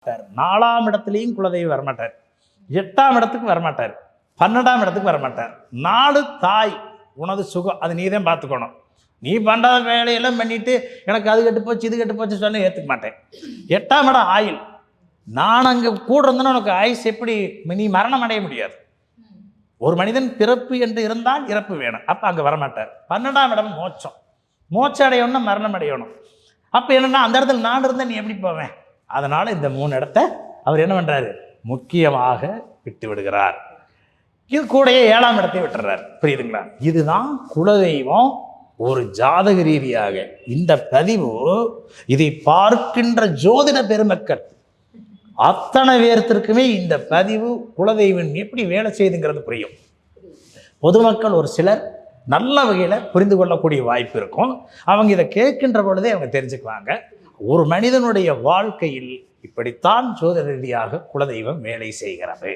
மாட்டார். நாலாம் இடத்துலையும் குலதெய்வம் வரமாட்டார். எட்டாம் இடத்துக்கு வரமாட்டார். பன்னெண்டாம் இடத்துக்கு வரமாட்டார். நாலு தாய் உனது சுகம் அது நீ தான் பார்த்துக்கணும். நீ பண்ணாத வேலையெல்லாம் பண்ணிட்டு எனக்கு அது கெட்டு போச்சு இது கெட்டு போச்சு சொன்ன ஏற்றுக்க மாட்டேன். எட்டாம் இடம் ஆயில் நான் அங்கே கூட இருந்தேன்னா உனக்கு ஆயுஸ் எப்படி நீ மரணம் அடைய முடியாது. ஒரு மனிதன் பிறப்பு என்று இருந்தால் இறப்பு வேணும். அப்போ அங்கே வரமாட்டார். பன்னெண்டாம் இடம் மோட்சம். மோட்சம் அடையணும்னா மரணம் அடையணும். அப்போ என்னன்னா அந்த இடத்துல நான் இருந்தால் நீ எப்படி போவேன்? அதனால் இந்த மூணு இடத்த அவர் என்ன பண்ணுறாரு முக்கியமாக விட்டு விடுகிறார் இது கூடயே ஏழாம் இடத்தை விட்டுறார். புரியுதுங்களா? இதுதான் குலதெய்வம் ஒரு ஜாதக ரீதியாக. இந்த பதிவு இதை பார்க்கின்ற ஜோதிட பெருமக்கள் அத்தனை பேர்த்திற்குமே இந்த பதிவு குலதெய்வம் எப்படி வேலை செய்யுதுங்கிறது புரியும். பொதுமக்கள் ஒரு சிலர் நல்ல வகையில் புரிந்து கொள்ளக்கூடிய வாய்ப்பு இருக்கும். அவங்க இதை கேட்கின்ற பொழுதே அவங்க தெரிஞ்சுக்குவாங்க. ஒரு மனிதனுடைய வாழ்க்கையில் இப்படித்தான் ஜோதிட ரீதியாக குலதெய்வம் வேலை செய்கிறது.